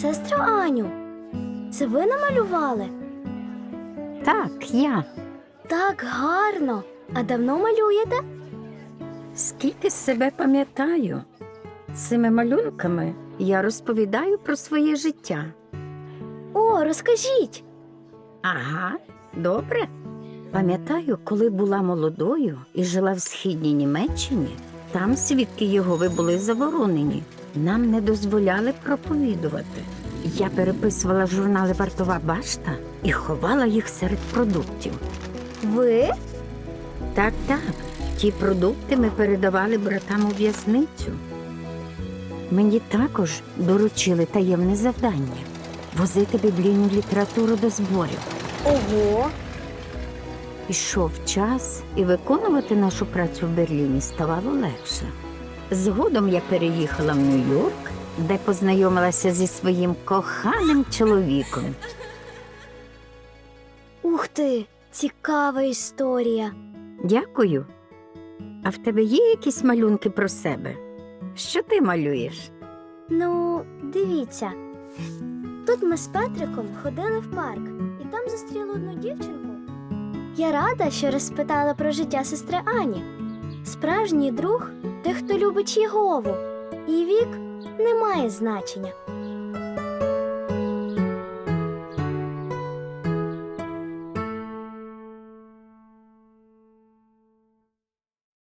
Сестро Аню, це ви намалювали? Так, я. Так гарно. А давно малюєте? Скільки себе пам'ятаю, цими малюнками я розповідаю про своє життя. О, розкажіть. Ага, добре. Пам'ятаю, коли була молодою і жила в східній Німеччині, там свідки Єгови були заборонені. Нам не дозволяли проповідувати. Я переписувала журнали Вартова башта і ховала їх серед продуктів. Ви? Так, так. Ті продукти ми передавали братам у в'язницю. Мені також доручили таємне завдання возити біблійну літературу до зборів. Ого. Ішов час, і виконувати нашу працю в Берліні ставало легше. Згодом я переїхала в Нью-Йорк, де познайомилася зі своїм коханим чоловіком. Ух ти, цікава історія. Дякую. А в тебе є якісь малюнки про себе? Що ти малюєш? Ну, дивіться. Тут ми з Петриком ходили в парк і там зустріли одну дівчинку. Я рада, що розпитала про життя сестри Ані. Справжній друг той, хто любить Єгову. І вік не має значення.